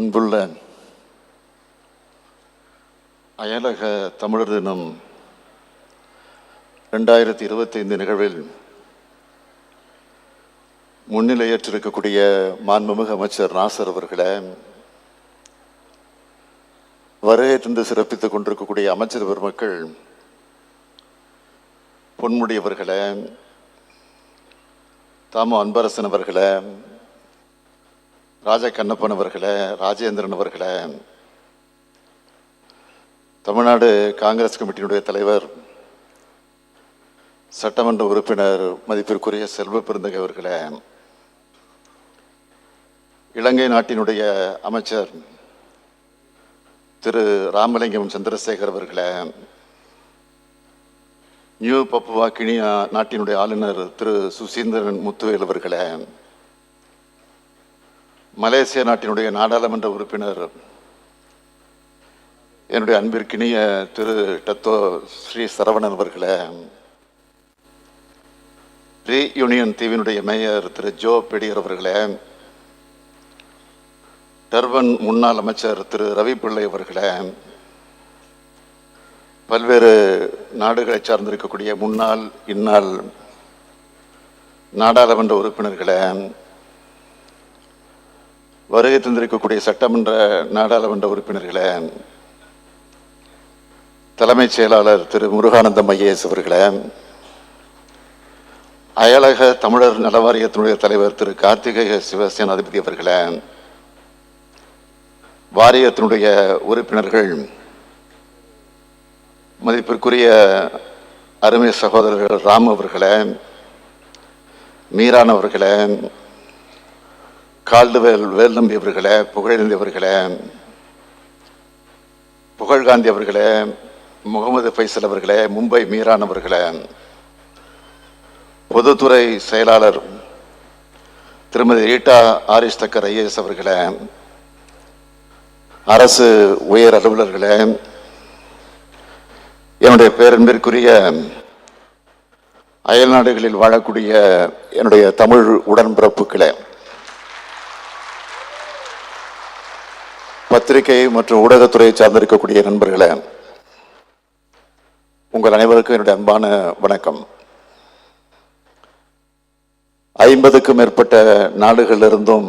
அன்புள்ள அயலக தமிழர் தினம் ரெண்டாயிரத்தி இருபத்தைந்து நிகழ்வில் முன்னிலையற்றிருக்கக்கூடிய மாண்புமிகு அமைச்சர் நாசர் அவர்களை வருகை சிறப்பித்துக் கொண்டிருக்கக்கூடிய அமைச்சர் பெருமக்கள் பொன்முடியவர்களை தாமு அன்பரசன் அவர்களை ராஜ கண்ணப்பன் அவர்களை ராஜேந்திரன் அவர்களை தமிழ்நாடு காங்கிரஸ் கமிட்டியினுடைய தலைவர் சட்டமன்ற உறுப்பினர் மதிப்பிற்குரிய செல்வ பெருந்தகை அவர்களை இலங்கை நாட்டினுடைய அமைச்சர் திரு ராமலிங்கம் சந்திரசேகர் அவர்களை நியூ பப்புவா கினியா நாட்டினுடைய ஆளுநர் திரு சுசீந்திரன் முத்துவேல் அவர்களே மலேசிய நாட்டினுடைய நாடாளுமன்ற உறுப்பினர் என்னுடைய அன்பிற்கினிய திரு டத்தோ ஸ்ரீ சரவணன் அவர்களே ரீ யூனியன் தீவினுடைய மேயர் திரு ஜோ பெடியர் அவர்களே டர்பன் முன்னாள் அமைச்சர் திரு ரவி பிள்ளை அவர்களே பல்வேறு நாடுகளை சார்ந்திருக்கக்கூடிய முன்னாள் இந்நாள் நாடாளுமன்ற உறுப்பினர்களே வருகை தந்திருக்கக்கூடிய சட்டமன்ற நாடாளுமன்ற உறுப்பினர்களே தலைமைச் செயலாளர் திரு முருகானந்தம் ஐஏஎஸ் அவர்களே அயலக தமிழர் நலவாரியத்தினுடைய தலைவர் திரு கார்த்திகேய சிவசேனாதிபதி அவர்களே வாரியத்தினுடைய உறுப்பினர்கள் மதிப்பிற்குரிய அருமை சகோதரர்கள் ராம் அவர்களே மீரான் அவர்களே கால்டுவேல் வேல்நம்பி அவர்களே புகழேந்தி அவர்களே புகழ்காந்தி அவர்களே முகமது ஃபைசல் அவர்களே மும்பை மீரான் அவர்களே பொதுத்துறை செயலாளர் திருமதி ரீட்டா ஆரிஷ் தக்கர் ஐஏஎஸ் அவர்களே அரசு உயர் அலுவலர்களே என்னுடைய பேரன்பிற்குரிய அயல்நாடுகளில் வாழக்கூடிய என்னுடைய தமிழ் உடன்பிறப்புகளே பத்திரிகை மற்றும் ஊடகத்துறையை சார்ந்திருக்கக்கூடிய நண்பர்களே உங்கள் அனைவருக்கும் என்னுடைய அன்பான வணக்கம். ஐம்பதுக்கும் மேற்பட்ட நாடுகளிலிருந்தும்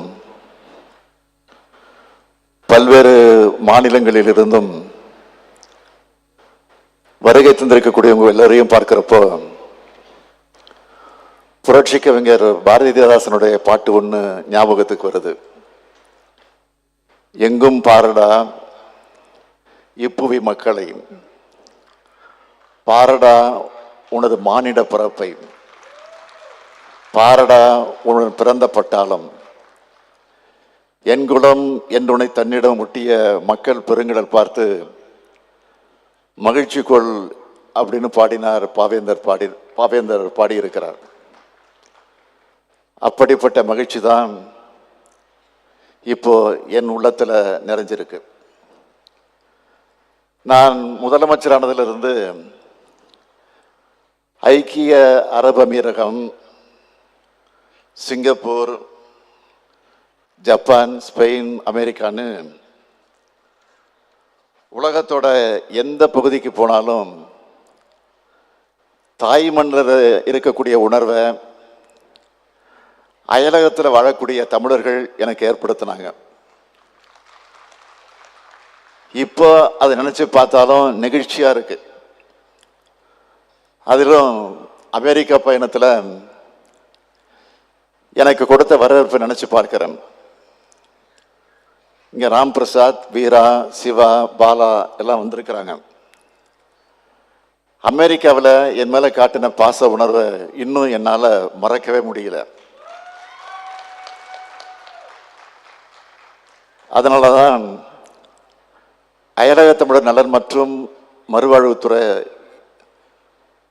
பல்வேறு மாநிலங்களிலிருந்தும் வருகை தந்திருக்கக்கூடிய உங்கள் எல்லாரையும் பார்க்கிறப்போ புரட்சி கவிஞர் பாரதிதாசனுடைய பாட்டு ஒன்று ஞாபகத்துக்கு வருது. எங்கும் பாரடா இப்புவி மக்களை பாரடா உனது மானிட பிறப்பை பாரடா உனது பிறந்த பட்டாளம். என் குலம் என்றுனை தன்னிடம் முட்டிய மக்கள் பெருங்கடல் பார்த்து மகிழ்ச்சி கொள் அப்படின்னு பாடினார் பாவேந்தர் பாடி பாவேந்தர் பாடியிருக்கிறார். அப்படிப்பட்ட மகிழ்ச்சி தான் இப்போ என் உள்ளத்தில் நிறைஞ்சிருக்கு. நான் முதலமைச்சரானதிலிருந்து ஐக்கிய அரபு அமீரகம் சிங்கப்பூர் ஜப்பான் ஸ்பெயின் அமெரிக்கான்னு உலகத்தோட எந்த பகுதிக்கு போனாலும் தாய் மண்ணில் இருக்கக்கூடிய உணர்வை அயலகத்தில் வாழக்கூடிய தமிழர்கள் எனக்கு ஏற்படுத்தினாங்க. இப்போ அதை நினச்சி பார்த்தாலும் நெகிழ்ச்சியாக இருக்கு. அதிலும் அமெரிக்கா பயணத்தில் எனக்கு கொடுத்த வரவேற்பை நினச்சி பார்க்குறேன். இங்கே ராம் பிரசாத் வீரா சிவா பாலா எல்லாம் வந்திருக்கிறாங்க. அமெரிக்காவில் என் மேலே காட்டின பாச உணர்வை இன்னும் என்னால் மறக்கவே முடியல. அதனால தான் அயலக தமிழர் நலன் மற்றும் மறுவாழ்வுத்துறை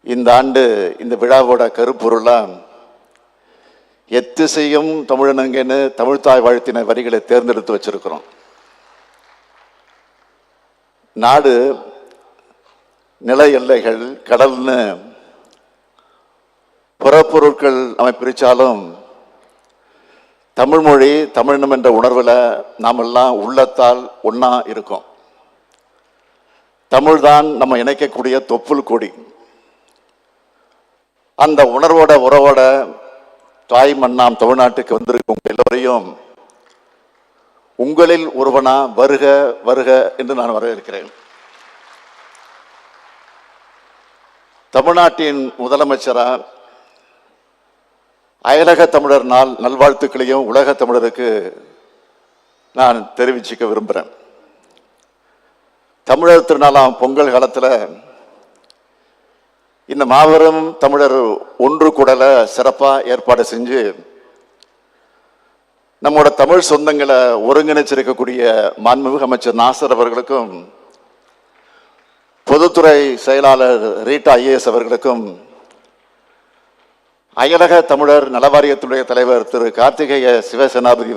இந்த ஆண்டு இந்த விழாவோட கருப்பொருளாம் எத்திசையும் தமிழனுங்கன்னு தமிழ்தாய் வாழ்த்தின வரிகளை தேர்ந்தெடுத்து வச்சிருக்கிறோம். நாடு நில எல்லைகள் கடல்னு புறப்பொருட்கள் நம்ம பிரித்தாலும் தமிழ்மொழி தமிழினம் என்ற உணர்வில் நாமெல்லாம் உள்ளத்தால் ஒன்றா இருக்கோம். தமிழ் தான் நம்ம இணைக்கக்கூடிய தொப்புள் கொடி. அந்த உணர்வோட உறவோட தாய் மண்ணாம் தமிழ்நாட்டுக்கு வந்திருக்கும் எல்லோரையும் உங்களில் ஒருவனா வருக வருக என்று நான் வரவேற்கிறேன். தமிழ்நாட்டின் முதலமைச்சராக அயலக தமிழர் நாள் நல்வாழ்த்துக்களையும் உலக தமிழருக்கு நான் தெரிவிச்சுக்க விரும்புகிறேன் தமிழர் திருநாளாம் பொங்கல் காலத்தில் இந்த மாபெரும் தமிழர் ஒன்று கூடலை சிறப்பாக ஏற்பாடு செஞ்சு நம்மோட தமிழ் சொந்தங்களை ஒருங்கிணைச்சிருக்கக்கூடிய மாண்புமிகு அமைச்சர் நாசர் அவர்களுக்கும் பொதுத்துறை செயலாளர் ரீட்டா ஐஏஎஸ் அவர்களுக்கும் அயலக தமிழர் நலவாரியத்துடைய தலைவர் திரு கார்த்திகேய சிவசேனாபதி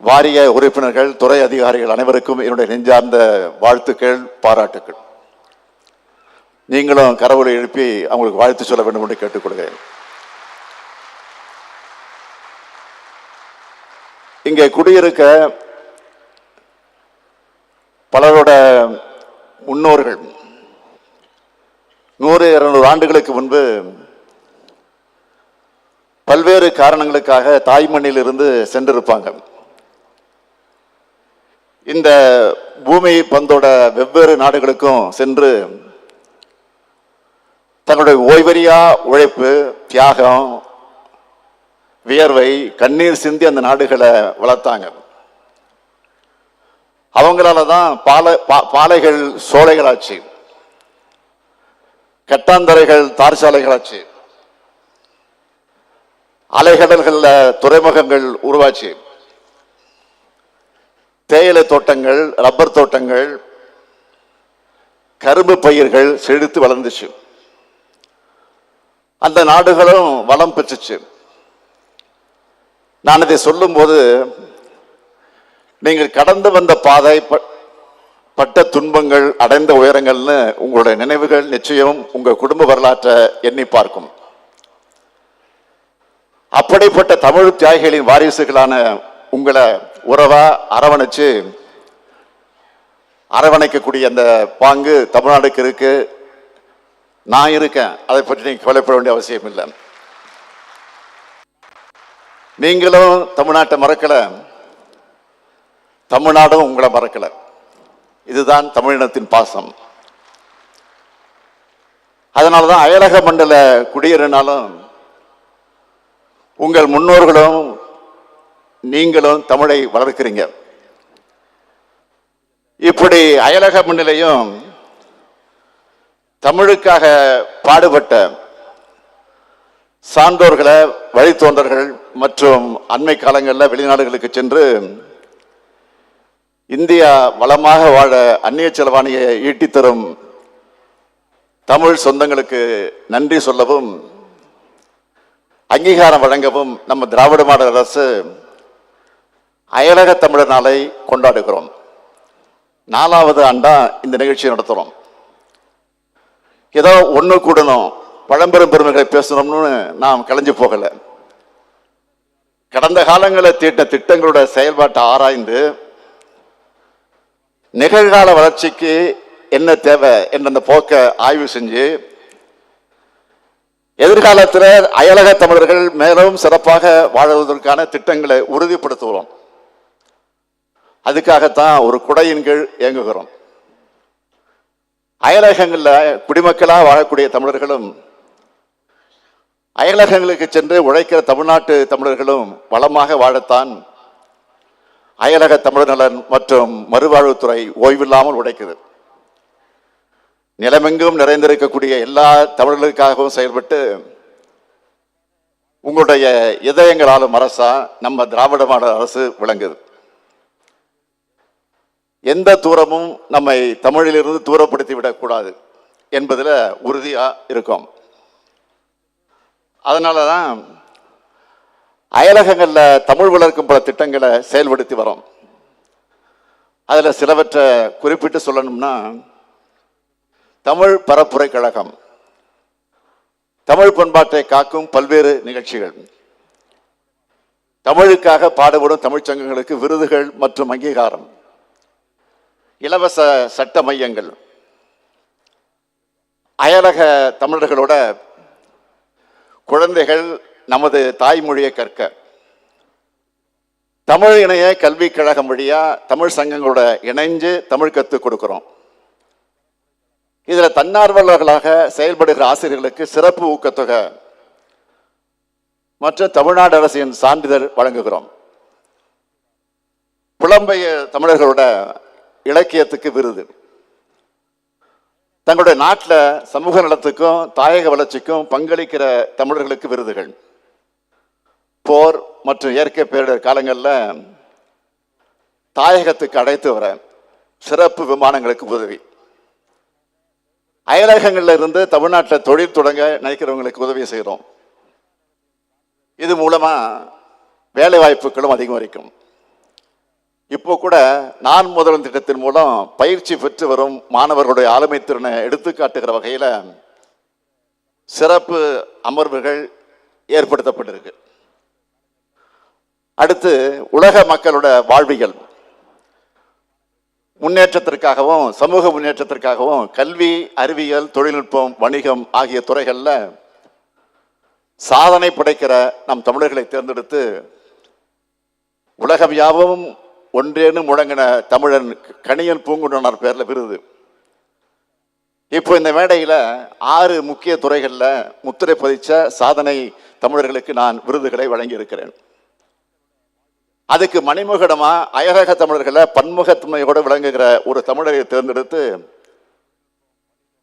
வாரிய உறுப்பினர்கள் துறை அதிகாரிகள் அனைவருக்கும் என்னுடைய நெஞ்சார்ந்த வாழ்த்துக்கள் பாராட்டுக்கள். நீங்களும் கரவொலி எழுப்பி அவங்களுக்கு வாழ்த்து சொல்ல வேண்டும் என்று கேட்டுக்கொள்கிறேன். இங்கே குடியிருக்க பலரோட முன்னோர்கள் நூறு இருநூறு ஆண்டுகளுக்கு முன்பு பல்வேறு காரணங்களுக்காக தாய்மண்ணிலிருந்து சென்றிருப்பாங்க. இந்த பூமி பந்தோட வெவ்வேறு நாடுகளுக்கும் சென்று தங்களுடைய ஓய்வறியா உழைப்பு தியாகம் வியர்வை கண்ணீர் சிந்தி அந்த நாடுகளை வளர்த்தாங்க. அவங்களால தான் பாலை பா- பாலைகள் சோலைகளாச்சு. கட்டாந்தரைகள் தார் சாலைகளாச்சு அலைகடல்கள்ல துறைமுகங்கள் உருவாச்சு. தேயிலை தோட்டங்கள் ரப்பர் தோட்டங்கள் கரும்பு பயிர்கள் செழித்து வளர்ந்துச்சு. அந்த நாடுகளும் வளம் பெற்றுச்சு. நான் இதை சொல்லும்போது நீங்கள் கடந்து வந்த பாதை ப- பட்ட துன்பங்கள் அடைந்த உயரங்கள்னு உங்களுடைய நினைவுகள் நிச்சயம் உங்க குடும்ப வரலாற்றை எண்ணி பார்க்கும். அப்படிப்பட்ட தமிழ் தியாகிகளின் வாரிசுகளான உங்களை உறவா அரவணைச்சு அரவணைக்கக்கூடிய அந்த பாங்கு தமிழ்நாடுக்கு இருக்கு. நான் இருக்கேன். அதை பற்றி நீங்கள் கவலைப்பட வேண்டிய அவசியம் இல்லை. நீங்களும் தமிழ்நாட்டை மறக்கலை. தமிழ்நாடும் உங்களை மறக்கலை. இதுதான் தமிழினத்தின் பாசம். அதனால தான் அயலக மண்டல குடியேறினாலும் உங்கள் முன்னோர்களும் நீங்களும் தமிழை வளர்க்கிறீங்க. இப்படி அயலக மண்ணிலையும் தமிழுக்காக பாடுபட்ட சான்றோர்களை வழித்தோன்றர்கள் மற்றும் அண்மை காலங்களில் வெளிநாடுகளுக்கு சென்று இந்தியா வளமாக வாழ அந்நிய செலவாணியை ஈட்டித்தரும் தமிழ் சொந்தங்களுக்கு நன்றி சொல்லவும் அங்கீகாரம் வழங்கவும் நம்ம திராவிட மாடல் அரசு அயலக தமிழர் நாளை கொண்டாடுகிறோம். நாலாவது ஆண்டா இந்த நிகழ்ச்சியை நடத்துகிறோம் ஏதோ ஒன்று கூடணும் பழம்பெரும் பெருமைகளை பேசணும்னு நாம் கலைஞ்சு போகலை. கடந்த காலங்களில் தீட்ட திட்டங்களோட செயல்பாட்டை ஆராய்ந்து நிகழ்கால வளர்ச்சிக்கு என்ன தேவை என்ற அந்த போக்கை ஆய்வு செஞ்சு எதிர்காலத்தில் அயலக தமிழர்கள் மேலும் சிறப்பாக வாழ்வதற்கான திட்டங்களை உறுதிப்படுத்துகிறோம். அதுக்காகத்தான் ஒரு குடையின் கீழ் இயங்குகிறோம். அயலகங்களில் குடிமக்களாக வாழக்கூடிய தமிழர்களும் அயலகங்களுக்கு சென்று உழைக்கிற தமிழ்நாட்டு தமிழர்களும் வளமாக வாழத்தான் அயலக தமிழர் நலன் மற்றும் மறுவாழ்வுத்துறை ஓய்வில்லாமல் உடைக்குது நிலமெங்கும் நிறைந்திருக்கக்கூடிய எல்லா தமிழர்களுக்காகவும் செயல்பட்டு உங்களுடைய இதயங்களாலும் அரசா நம்ம திராவிட மாடல் அரசு விளங்குது. எந்த தூரமும் நம்மை தமிழிலிருந்து தூரப்படுத்தி விடக்கூடாது என்பதில் உறுதியாக இருக்கும். அதனால தான் அயலகங்களில் தமிழ் வளர்க்கும் பல திட்டங்களை செயல்படுத்தி வரோம். அதில் சிலவற்றை குறிப்பிட்டு சொல்லணும்னா தமிழ் பரப்புரை கழகம் தமிழ் பண்பாட்டை காக்கும் பல்வேறு நிகழ்ச்சிகள் தமிழுக்காக பாடுபடும் தமிழ்ச் சங்கங்களுக்கு விருதுகள் மற்றும் அங்கீகாரம் இலவச சட்ட மையங்கள் அயலக தமிழர்களோட குழந்தைகள் நமது தாய்மொழியை கற்க. தமிழ் இணைய கல்விக் கழகம் வழியாக தமிழ் சங்கங்களோட இணைஞ்சு தமிழ் கற்றுக் கொடுக்குறோம். இதில் தன்னார்வலர்களாக செயல்படுகிற ஆசிரியர்களுக்கு சிறப்பு ஊக்கத்தொகை. மற்றும் தமிழ்நாடு அரசின் சான்றிதழ் வழங்குகிறோம். புலம்பெயர் தமிழர்களோட இலக்கியத்துக்கு விருது. தங்களுடைய நாட்டில் சமூக நலத்துக்கும் தாயக வளர்ச்சிக்கும் பங்களிக்கிற தமிழர்களுக்கு விருதுகள். போர் மற்றும் இயற்கை பேரிடர் காலங்களில் தாயகத்துக்கு அழைத்து வர சிறப்பு விமானங்களுக்கு உதவி. அயலகங்களில் இருந்து தமிழ்நாட்டில் தொழில் தொடங்க நினைக்கிறவங்களுக்கு உதவி செய்கிறோம் இது மூலமாக வேலை வாய்ப்புகளும் அதிகரிக்கும். இப்போ கூட நான் முதல்வன் திட்டத்தின் மூலம் பயிற்சி பெற்று வரும் மாணவர்களுடைய ஆளுமை திறனை எடுத்துக்காட்டுகிற வகையில் சிறப்பு அமர்வுகள் ஏற்படுத்தப்பட்டிருக்கு. அடுத்து உலக மக்களோட வாழ்வியல். முன்னேற்றத்திற்காகவும் சமூக முன்னேற்றத்திற்காகவும் கல்வி அறிவியல் தொழில்நுட்பம் வணிகம் ஆகிய துறைகளில் சாதனை படைக்கிற நம் தமிழர்களை தேர்ந்தெடுத்து உலகம் யாவும் ஒன்றேன்னு முழங்கின தமிழன் கணியன் பூங்குன்றனார் பேரில் விருது. இப்போ இந்த மேடையில் ஆறு முக்கிய துறைகளில் முத்திரை பதிச்ச சாதனை தமிழர்களுக்கு நான் விருதுகளை வழங்கியிருக்கிறேன். அதுக்கு மணிமுகடமா அயலக தமிழர்களை பன்முகத்தன்மையோடு விளங்குகிற ஒரு தமிழரை தேர்ந்தெடுத்து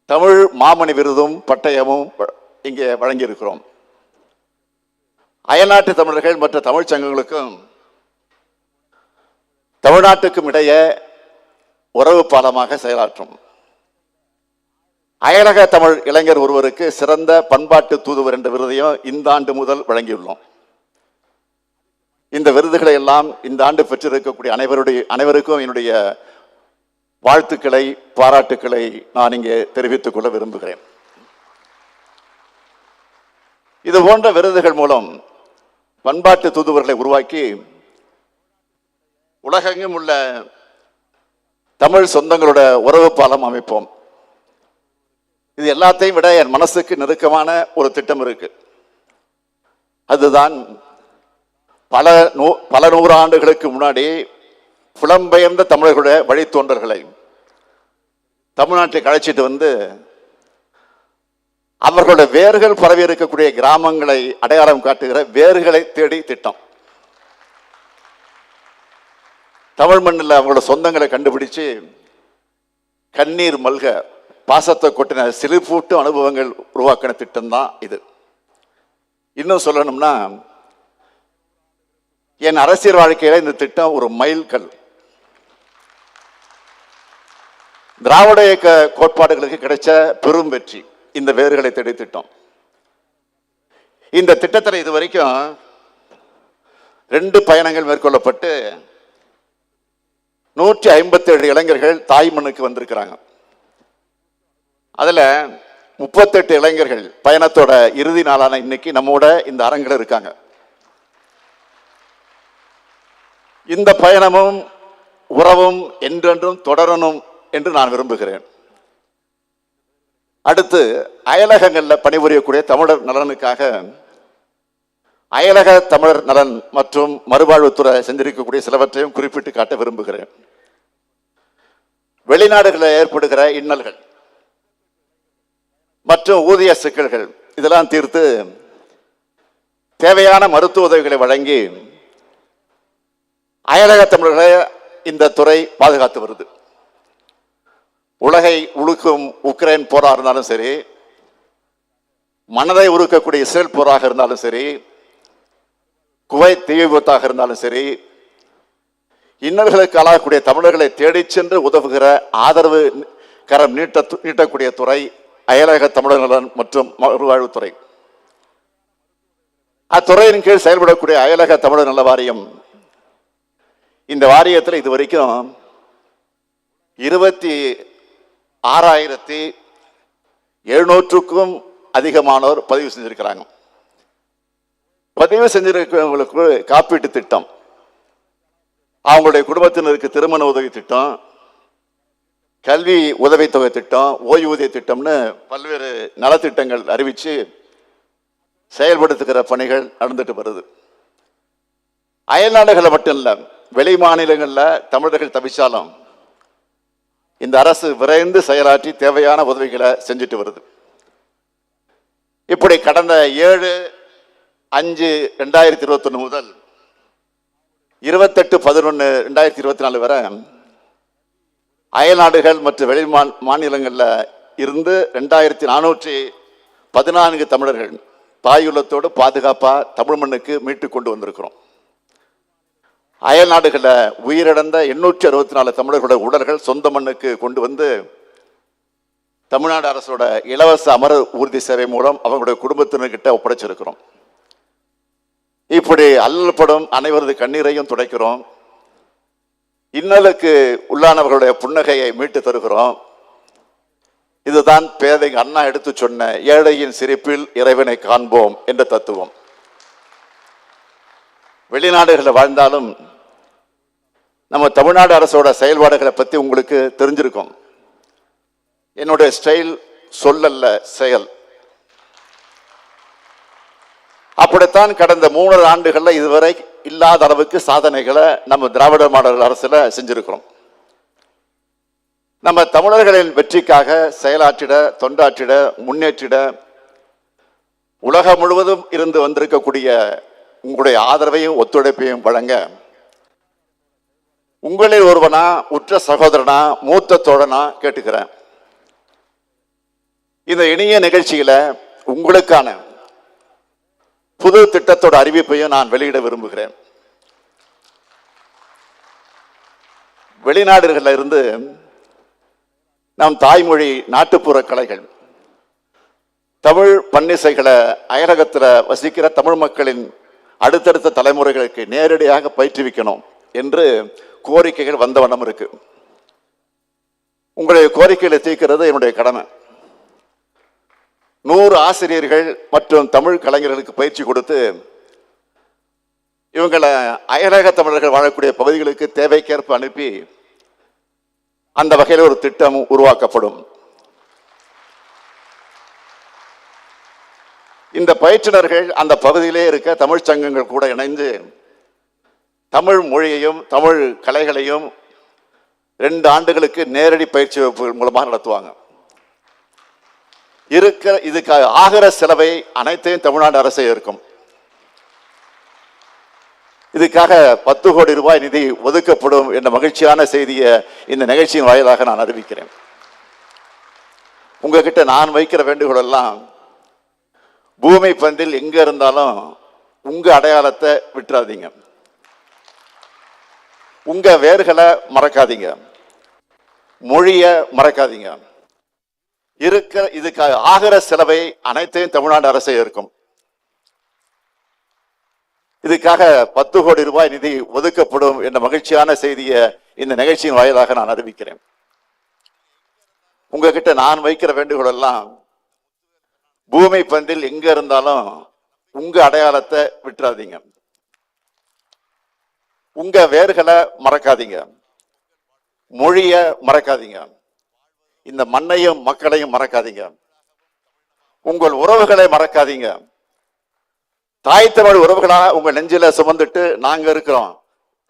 தமிழ் மாமணி விருதும் பட்டயமும் வ- இங்கே வழங்கியிருக்கிறோம். அயல்நாட்டு தமிழர்கள் மற்ற தமிழ்ச் சங்கங்களுக்கும் தமிழ்நாட்டுக்கும் இடையே உறவு பாலமாக செயலாற்றும். அயலக தமிழ் இளைஞர் ஒருவருக்கு சிறந்த பண்பாட்டு தூதுவர் என்ற விருதையும் இந்த ஆண்டு முதல் வழங்கியுள்ளோம். இந்த விருதுகளை எல்லாம் இந்த ஆண்டு பெற்றிருக்கக்கூடிய அனைவருடைய அனைவருக்கும் என்னுடைய வாழ்த்துக்களை பாராட்டுக்களை நான் இங்கே தெரிவித்துக் கொள்ள விரும்புகிறேன். இது போன்ற விருதுகள் மூலம் பண்பாட்டு தூதுவர்களை உருவாக்கி உலகெங்கும் உள்ள தமிழ் சொந்தங்களோட உறவு பாலம் அமைப்போம். இது எல்லாத்தையும் விட என் மனசுக்கு நெருக்கமான ஒரு திட்டம் இருக்கு. அதுதான் பல நூ பல நூறாண்டுகளுக்கு முன்னாடி புலம்பெயர்ந்த தமிழர்களுடைய வழித்தோன்றர்களை தமிழ்நாட்டுக்கு அழைச்சிட்டு வந்து அவர்களுடைய வேர்கள் பரவி இருக்கக்கூடிய கிராமங்களை அடையாளம் காட்டுகிற வேர்களை தேடி திட்டம். தமிழ் மண்ணில் அவங்களோட சொந்தங்களை கண்டுபிடிச்சு கண்ணீர் மல்க பாசத்தை கொட்டின சிலிப்பூட்டு அனுபவங்கள் உருவாக்கின திட்டம் தான் இது. இன்னும் சொல்லணும்னா என் அரசியல் வாழ்க்கையில் இந்த திட்டம் ஒரு மைல்கல் திராவிட இயக்க கோட்பாடுகளுக்கு கிடைச்ச பெரும் வெற்றி. இந்த வேர்களை தேடி திட்டம். இந்த திட்டத்தில் இது வரைக்கும் ரெண்டு பயணங்கள் மேற்கொள்ளப்பட்டு நூற்றி ஐம்பத்தேழு இளைஞர்கள் தாய் மண்ணுக்கு வந்திருக்கிறாங்க. அதில் முப்பத்தெட்டு இளைஞர்கள் பயணத்தோட இறுதி நாளான இன்னைக்கு நம்மோட இந்த அரங்கில் இருக்காங்க. இந்த பயணமும் உறவும் என்றென்றும் தொடரணும் என்று நான் விரும்புகிறேன். அடுத்து அயலகங்களில் பணிபுரியக்கூடிய தமிழர் நலனுக்காக அயலக தமிழர் நலன் மற்றும் மறுவாழ்வுத்துறை செஞ்சிருக்கக்கூடிய சிலவற்றையும் குறிப்பிட்டு காட்ட விரும்புகிறேன். வெளிநாடுகளில் ஏற்படுகிற இன்னல்கள் மற்றும் ஊதிய சிக்கல்கள் இதெல்லாம் தீர்த்து தேவையான மருத்துவ உதவிகளை வழங்கி அயலக தமிழர்களை இந்த துறை பாதுகாத்து வருது. உலகை உழுக்கும் உக்ரைன் போராக இருந்தாலும் சரி மனதை உருக்கக்கூடிய இஸ்ரேல் போராக இருந்தாலும் சரி குவைத் தீ விபத்தாக இருந்தாலும் சரி இன்னல்களுக்கு ஆளாகக்கூடிய தமிழர்களை தேடிச் சென்று உதவுகிற ஆதரவு கரம் நீட்ட நீட்டக்கூடிய துறை அயலக தமிழர் நலன் மற்றும் மறுவாழ்வுத்துறை. அத்துறையின் கீழ் செயல்படக்கூடிய அயலக தமிழர் நல வாரியம் இந்த வாரியத்தில் இது வரைக்கும் இருபத்தி ஆறாயிரத்தி எழுநூற்றுக்கும் அதிகமானோர் பதிவு செஞ்சிருக்கிறாங்க. பதிவு செஞ்சிருக்கிறவங்களுக்கு காப்பீட்டு திட்டம். அவங்களுடைய குடும்பத்தினருக்கு திருமண உதவி திட்டம் கல்வி உதவித்தொகை திட்டம் ஓய்வூதிய திட்டம்னு பல்வேறு நலத்திட்டங்கள் அறிவித்து செயல்படுத்துகிற பணிகள் நடந்துட்டு வருது. அயல்நாடுகளில் மட்டும் இல்லை வெளி மாநிலங்களில் தமிழர்கள் தவிச்சாலும் இந்த அரசு விரைந்து செயலாற்றி தேவையான உதவிகளை செஞ்சுட்டு வருது. இப்படி கடந்த ஏழு அஞ்சு ரெண்டாயிரத்தி இருபத்தொன்னு முதல் இருபத்தெட்டு பதினொன்று ரெண்டாயிரத்தி இருபத்தி நாலு வரை அயல்நாடுகள் மற்றும் வெளி மாநிலங்களில் இருந்து ரெண்டாயிரத்தி நானூற்றி பதினான்கு தமிழர்கள் தாயுள்ளத்தோடு பாதுகாப்பாக தமிழ் மண்ணுக்கு மீட்டு கொண்டு வந்திருக்கிறோம். அயல் நாடுகளில் உயிரிழந்த எண்ணூற்றி அறுபத்தி நாலு தமிழர்களுடைய உடல்கள் சொந்த மண்ணுக்கு கொண்டு வந்து தமிழ்நாடு அரசோட இலவச அமர ஊர்தி சேவை மூலம் அவங்களுடைய குடும்பத்தினர்கிட்ட ஒப்படைச்சிருக்கிறோம். இப்படி அல்லப்படும் அனைவரது கண்ணீரையும் துடைக்கிறோம். இன்னலுக்கு உள்ளானவர்களுடைய புன்னகையை மீட்டு தருகிறோம். இதுதான் பேதை அண்ணா எடுத்து சொன்ன ஏழையின் சிரிப்பில் இறைவனை காண்போம் என்ற தத்துவம். வெளிநாடுகளில் வாழ்ந்தாலும் நம்ம தமிழ்நாடு அரசோட செயல்பாடுகளை பற்றி உங்களுக்கு தெரிஞ்சிருக்கும். என்னுடைய ஸ்டைல் சொல்லல்ல செயல். அப்படித்தான் கடந்த மூணு ஆண்டுகளில் இதுவரை இல்லாத அளவுக்கு சாதனைகளை நம்ம திராவிட மாடல் அரசில் செஞ்சிருக்கிறோம். நம்ம தமிழர்களின் வெற்றிக்காக செயலாற்றிட தொண்டாற்றிட முன்னேற்றிட உலகம் முழுவதும் இருந்து வந்திருக்கக்கூடிய உங்களுடைய ஆதரவையும் ஒத்துழைப்பையும் வழங்க உங்களில் ஒருவனா உற்ற சகோதரனா மூத்த தோழனா கேட்டுக்கிறேன். இந்த இணைய நிகழ்ச்சியில உங்களுக்கான புது திட்டத்தோட அறிவிப்பையும் நான் வெளியிட விரும்புகிறேன். வெளிநாடுகளில் இருந்து நம் தாய்மொழி நாட்டுப்புற கலைகள் தமிழ் பன்னிசைகளை அயலகத்தில் வசிக்கிற தமிழ் மக்களின் அடுத்தடுத்த தலைமுறைகளுக்கு நேரடியாக பயிற்றுவிக்கணும் என்று கோரிக்கைகள் வந்த வண்ணம் இருக்கு. உங்களுடைய கோரிக்கைகளை தீர்க்கிறது என்னுடைய கடமை. நூறு ஆசிரியர்கள் மற்றும் தமிழ் கலைஞர்களுக்கு பயிற்சி கொடுத்து இவங்களை அயலக தமிழர்கள் வாழக்கூடிய பகுதிகளுக்கு தேவைக்கேற்ப அனுப்பி அந்த வகையில் ஒரு திட்டம் உருவாக்கப்படும். இந்த பயிற்றுனர்கள் அந்த பகுதியிலே இருக்க தமிழ் சங்கங்கள் கூட இணைந்து தமிழ் மொழியையும் தமிழ் கலைகளையும் ரெண்டு ஆண்டுகளுக்கு நேரடி பயிற்சி வகுப்புகள் மூலமாக நடத்துவாங்க. இருக்கிற இதுக்கு ஆகிற செலவை அனைத்தையும் தமிழ்நாடு அரசே இருக்கும் இதுக்காக பத்து கோடி ரூபாய் நிதி ஒதுக்கப்படும் என்ற மகிழ்ச்சியான செய்தியை இந்த நிகழ்ச்சியின் வாயிலாக நான் அறிவிக்கிறேன். உங்ககிட்ட நான் வைக்கிற வேண்டுகோள் எல்லாம் பூமி பந்தில் எங்க இருந்தாலும் உங்க அடையாளத்தை விட்டுறாதீங்க. உங்க வேர்களை மறக்காதீங்க. மொழிய மறக்காதீங்க. இருக்கிற இதுக்கு ஆகிற செலவை அனைத்தையும் தமிழ்நாடு அரசே இருக்கும் இதுக்காக பத்து கோடி ரூபாய் நிதி ஒதுக்கப்படும் என்ற மகிழ்ச்சியான செய்தியை இந்த நிகழ்ச்சியின் வாயிலாக நான் அறிவிக்கிறேன். உங்ககிட்ட நான் வைக்கிற வேண்டுகோள் எல்லாம் பூமி பந்தில் எங்க இருந்தாலும் உங்க அடையாளத்தை விட்டுறாதீங்க. உங்க வேர்களை மறக்காதீங்க. மொழிய மறக்காதீங்க. இந்த மண்ணையும் மக்களையும் மறக்காதீங்க. உங்கள் உறவுகளை மறக்காதீங்க. தாய் தமிழ் உறவுகளா உங்க நெஞ்சில சுமந்துட்டு நாங்க இருக்கிறோம்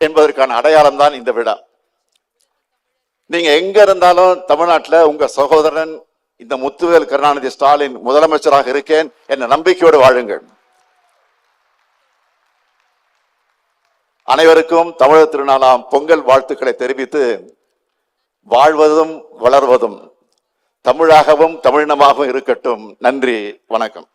என்பதற்கான அடையாளம் தான் இந்த விழா. நீங்க எங்க இருந்தாலும் தமிழ்நாட்டுல உங்க சகோதரன் இந்த முத்துவேல் கருணாநிதி ஸ்டாலின் முதலமைச்சராக இருக்கேன் என்ற நம்பிக்கையோடு வாழுங்கள். அனைவருக்கும் தமிழர் திருநாளாம் பொங்கல் வாழ்த்துக்களை தெரிவித்து வாழ்வதும் வளர்வதும் தமிழாகவும் தமிழினமாகவும் இருக்கட்டும். நன்றி வணக்கம்.